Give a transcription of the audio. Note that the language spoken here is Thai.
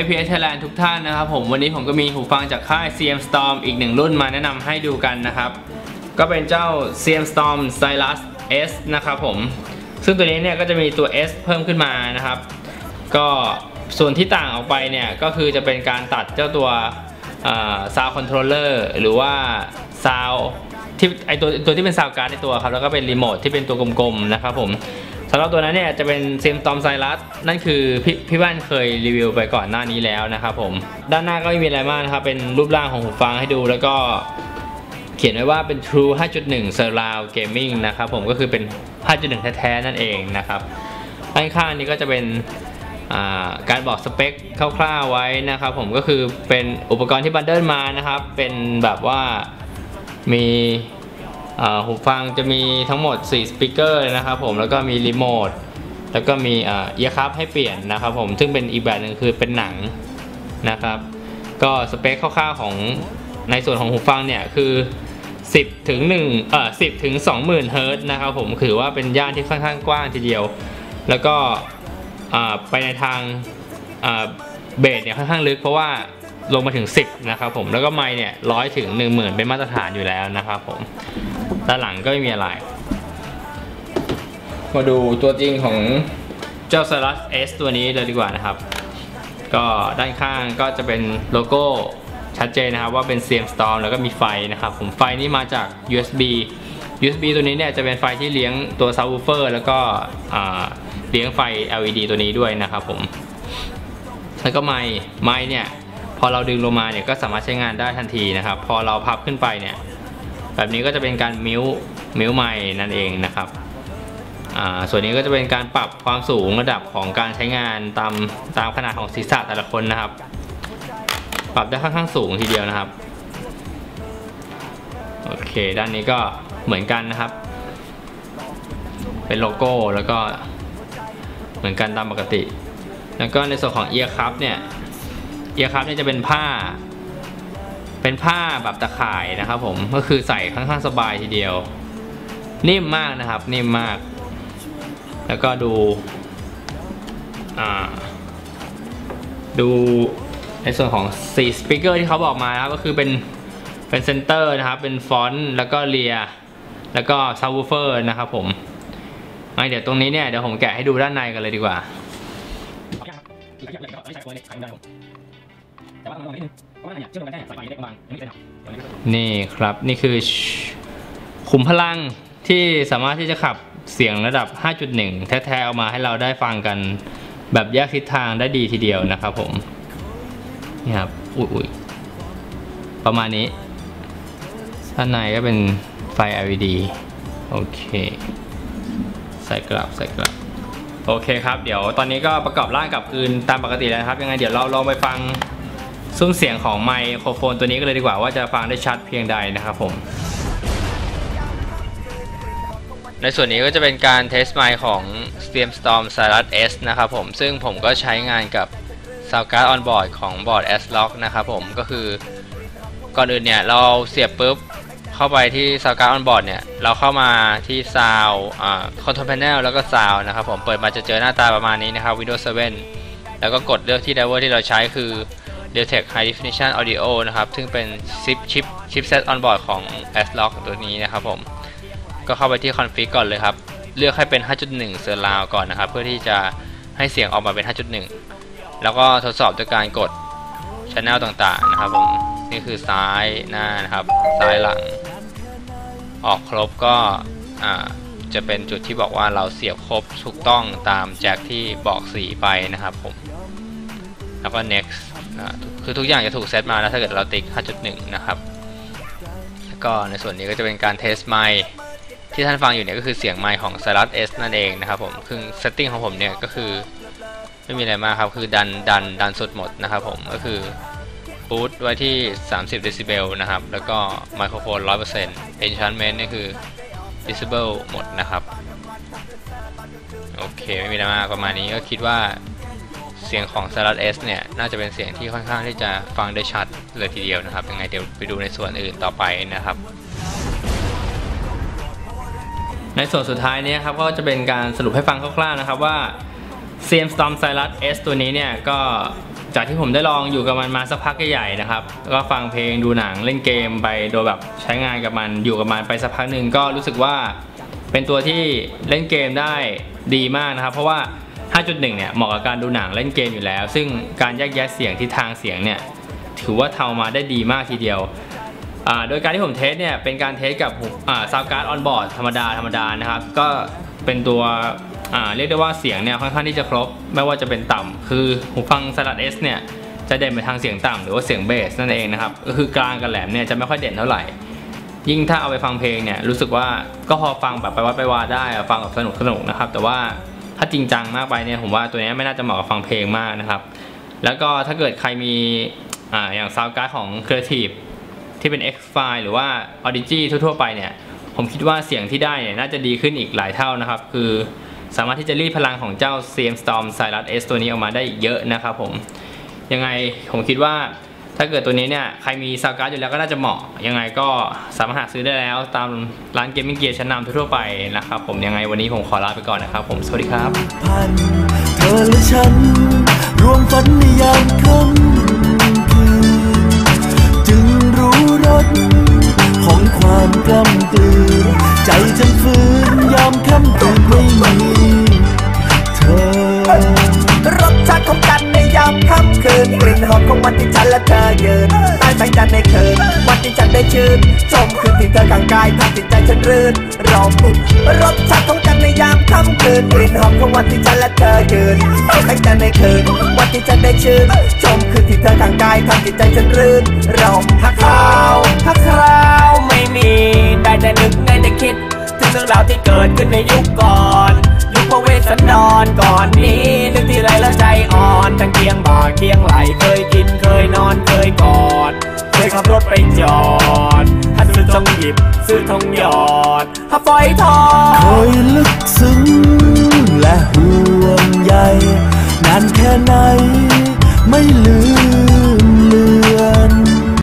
APS Thailand ทุกท่านนะครับผมวันนี้ผมก็มีหูฟังจากค่าย CM Storm อีกหนึ่งรุ่นมาแนะนำให้ดูกันนะครับ ก็เป็นเจ้า CM Storm Stylus S นะครับผม ซึ่งตัวนี้เนี่ยก็จะมีตัว S เพิ่มขึ้นมานะครับ ก็ส่วนที่ต่างออกไปเนี่ยก็คือจะเป็นการตัดเจ้าตัว Sound Controller หรือว่า Sound ที่ไอตัวตัวที่เป็น Sound Card ในตัวครับแล้วก็เป็นรีโมทที่เป็นตัวกลมๆนะครับผม สำหรับตัวนั้นเนี่ยจะเป็นเซมตอมไซรัสนั่นคือพี่พี่บ้านเคยรีวิวไปก่อนหน้านี้แล้วนะครับผม ด้านหน้าก็ไม่มีอะไรมากนะครับ เป็นรูปร่างของหูฟังให้ดูแล้วก็เขียนไว้ว่าเป็น True 5.1 Surround Gaming นะครับผมก็คือเป็น 5.1 แท้ๆนั่นเองนะครับด้านข้างนี้ก็จะเป็นการบอกสเปคคร่าวๆไว้นะครับผมก็คือเป็นอุปกรณ์ที่บันเดิลมานะครับ เป็นแบบว่ามี หูฟังจะมีทั้งหมด 4 สปีกเกอร์นะครับผมแล้วก็มีรีโมทแล้วก็มีเอียร์คัพให้เปลี่ยนนะครับผมซึ่งเป็นอีกแบบหนึ่งคือเป็นหนังนะครับ ก็สเปคคร่าวๆของในส่วนของหูฟังเนี่ยคือ 10ถึง1เอ่อ10ถึง20,000เฮิร์ตนะครับผมถือว่าเป็นย่านที่ค่อนข้างกว้างทีเดียว แล้วก็ไปในทางเบสเนี่ยค่อนข้างลึกเพราะว่าลงมาถึง 10 นะครับผม แล้วก็ไมค์เนี่ยร้อยถึง 10,000 เป็นมาตรฐานอยู่แล้วนะครับผม ด้านหลังก็ไม่มีอะไร มาดูตัวจริงของเจ้า s a r u s S ตัวนี้เลยดีกว่านะครับ ก็ด้านข้างก็จะเป็นโลโก้ชัดเจนนะครับว่าเป็น CM Storm แล้วก็มีไฟนะครับผมไฟนี่มาจาก USB USB ตัวนี้เนี่ยจะเป็นไฟที่เลี้ยงตัว subwoofer แล้วก็เลี้ยงไฟ LED ตัวนี้ด้วยนะครับผม แล้วก็ไมค์ไมค์เนี่ยพอเราดึงลงมาเนี่ยก็สามารถใช้งานได้ทันทีนะครับ พอเราพับขึ้นไปเนี่ย แบบนี้ก็จะเป็นการมิวมิวไมค์นั่นเองนะครับส่วนนี้ก็จะเป็นการปรับความสูงระดับของการใช้งานตามตามขนาดของศีรษะแต่ละคนนะครับ ปรับได้ค่อนข้างสูงทีเดียวนะครับโอเค ด้านนี้ก็เหมือนกันนะครับ เป็นโลโก้แล้วก็เหมือนกันตามปกติ แล้วก็ในส่วนของเอียร์คัพเนี่ยเอียร์คัพเนี่ยจะเป็นผ้า เป็นผ้าแบบตะข่ายนะครับผมก็คือใส่ค่อนข้างสบายทีเดียว นิ่มมากนะครับ นิ่มมาก แล้วก็ดูดูในส่วนของ4สปีกเกอร์ที่เขาบอกมานะครับก็คือเป็นเป็นเซนเตอร์นะครับ เป็นฟอนต์แล้วก็เลียแล้วก็ซับวูเฟอร์นะครับผมงั้นเดี๋ยวตรงนี้เนี่ยเดี๋ยวผมแกะให้ดูด้านในกันเลยดีกว่า นี่ครับนี่คือขุมพลังที่สามารถที่จะขับเสียงระดับ 5.1 แท้ๆออกมาให้เราได้ฟังกันแบบแยกทิศทางได้ดีทีเดียวนะครับผม นี่ครับ อุ้ยประมาณนี้ด้านในก็เป็นไฟ LED โอเคใส่กลับใส่กลับ โอเคครับ เดี๋ยวตอนนี้ก็ประกอบร่างกับคืนตามปกติแล้วครับ ยังไงเดี๋ยวเราลองไปฟัง ซุ้มเสียงของไมโครโฟนตัวนี้กันเลยดีกว่าว่าจะฟังได้ชัดเพียงใดนะครับผม ในส่วนนี้ก็จะเป็นการเทสไมค์ของ Steam Storm Cyrus S นะครับผม ซึ่งผมก็ใช้งานกับ Sound Card on board ของบอร์ด S-Log นะครับผม ก็คือก่อนอื่นเนี่ย เราเสียบปุ๊บเข้าไปที่ Sound Card on board เนี่ย เราเข้ามาที่ Sound Control Panel แล้วก็ Sound นะครับผม เปิดมาจะเจอหน้าตาประมาณนี้นะครับ Windows 7 แล้วก็กดเลือกที่ driver ที่เราใช้คือ Realtek High Definition Audio นะครับ ซึ่งเป็นชิปชิปชิปเซต on board ของ S-Log ตัวนี้นะครับผม ก็เข้าไปที่ config ก่อนเลยครับ เลือกให้เป็น 5.1 Surround ก่อนนะครับ เพื่อที่จะให้เสียงออกมาเป็น 5.1 แล้วก็ทดสอบด้วยการกด Channel ต่างๆนะครับผม นี่คือซ้ายหน้านะครับ ซ้ายหลัง ออกครบก็จะเป็นจุดที่บอกว่าเราเสียบครบถูกต้องตามแจ็คที่บอกสีไปนะครับผม แล้วก็ next คือทุกอย่างจะถูกเซตมาแล้วถ้าเกิดเราติ๊ก 5.1 นะครับ แล้วก็ในส่วนนี้ก็จะเป็นการเทสไมค์ที่ท่านฟังอยู่เนี่ยก็คือเสียงไมค์ของ s a r u s นั่นเองนะครับผมคือเซตติ้งของผมเนี่ยก็คือไม่มีอะไรมากครับ คือดันดันดันสุดหมดนะครับผมก็คือบูตไว้ที่ 30 เดซิเบลนะครับ แล้วก็ไมโครโฟน 100% enchantment นี่คือ disable หมดนะครับ โอเค ไม่มีอะไรมากประมาณนี้ก็คิดว่า เสียงของ s a r a S เนี่ย น่าจะเป็นเสียงที่ค่อนข้างที่จะฟังได้ชัดเลยทีเดียวนะครับ ยังไงเดี๋ยวไปดูในส่วนอื่นต่อไปนะครับ ในส่วนสุดท้ายนี้ครับก็จะเป็นการสรุปให้ฟังคร่าวๆนะครับว่า CM Storm Cyrus S ตัวนี้เนี่ยก็จากที่ผมได้ลองอยู่กับมันมาสักพักใหญ่ๆนะครับก็ฟังเพลงดูหนังเล่นเกมไปโดยแบบใช้งานกับมันอยู่กับมันไปสักพักหนึ่งก็รู้สึกว่าเป็นตัวที่เล่นเกมได้ดีมากนะครับ เพราะว่า 5.1 เนี่ยเหมาะกับการดูหนังเล่นเกมอยู่แล้ว ซึ่งการแยกแยะเสียงทิศทางเสียงเนี่ยถือว่าทำมาได้ดีมากทีเดียวโดยการที่ผมเทสเนี่ยเป็นการเทสกับซาวการ์ดออนบอร์ดธรรมดาธรรมดานะครับก็เป็นตัวเรียกได้ว่าเสียงเนี่ยค่อนข้างที่จะครบ ไม่ว่าจะเป็นต่ำคือหูฟังสลัด S เนี่ยจะเด่นไปทางเสียงต่ำหรือว่าเสียงเบสนั่นเองนะครับก็คือกลางกับแหลมเนี่ยจะไม่ค่อยเด่นเท่าไหร่ ยิ่งถ้าเอาไปฟังเพลงเนี่ยรู้สึกว่าก็พอฟังแบบไปวัดไปวาได้ฟังแบบสนุกสนุกนะครับ แต่ว่า ถ้าจริงจังมากไปเนี่ยผมว่าตัวนี้ไม่น่าจะเหมาะกับฟังเพลงมากนะครับ แล้วก็ถ้าเกิดใครมีอ่าอย่างซาวการ์ดของ Creative ที่เป็น X file หรือว่า Audigi ทั่ว ๆ ไปเนี่ย ผมคิดว่าเสียงที่ได้เนี่ยน่าจะดีขึ้นอีกหลายเท่านะครับ คือสามารถที่จะรีดพลังของเจ้า CM Storm Cyrus S ตัวนี้ออกมาได้เยอะนะครับผม ยังไงผมคิดว่า ถ้าเกิดตัวนี้เนี่ยใครมีซาวการ์ดอยู่แล้วก็น่าจะเหมาะ ยังไงก็สามารถหาซื้อได้แล้วตามร้านเกมมิ่งเกียร์ชั้นนำทั่วไปนะครับผมยังไงวันนี้ผมขอลาไปก่อนนะครับผมสวัสดีครับเธอและฉันรวมฝันในยามค่ำคืนจึงรู้รสของความกล้ำกลืนใจจนฟื้นยามค่ำคืนไม่มี กลิ่นหอมของวันที่ฉันและเธอยืนใต้แสงจันทร์ในคืนวันที่ฉันได้ชื่นชมคืนที่เธอข้างกายทำจิตใจฉันรื่นรอมรสชาติของกันในยามค่ำคืนกลิ่นหอมของวันที่ฉันและเธอยืนใต้แสงจันทร์ในคืนวันที่ฉันได้ชื่นชมคืนที่เธอข้างกายทำจิตใจฉันรื่นรอมหักคราวหักคราวไม่มีได้แต่นึกได้แต่คิด ถึงเรื่องราวที่เกิดขึ้นในยุคก่อน ยุคพระเวสสันดรก่อน ทั้งเคียงบ่าเคียงไหลเคยกินเคยนอนเคยกอดเคยขับรถไปจอดถ้าซื้อทองหยิบซื้อทองหยอดถ้าปล่อยทองเคยลึกซึ้งและห่วงใยนานแค่ไหนไม่ลืม